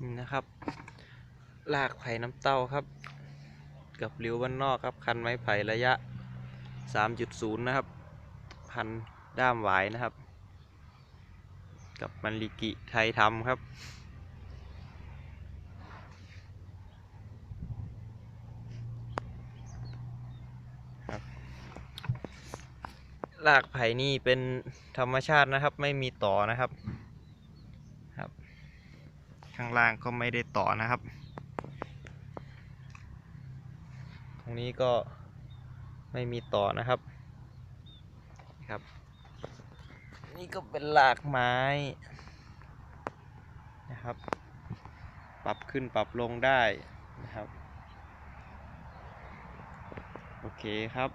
นี่นะครับลากไผ่น้ำเต้าครับกับริ้วบ้านนอกครับคันไม้ไผ่ระยะ 3.0 นะครับ พันด้ามหวายนะครับ กับมันลิกิไทยทำครับครับลากไผ่นี่เป็นธรรมชาตินะครับ ไม่มีต่อนะครับ ข้างล่างก็ไม่ได้ต่อนะครับ ตรงนี้ก็ไม่มีต่อนะครับครับ นี่ก็เป็นหลากไม้นะครับ ปรับขึ้นปรับลงได้นะครับ โอเคครับ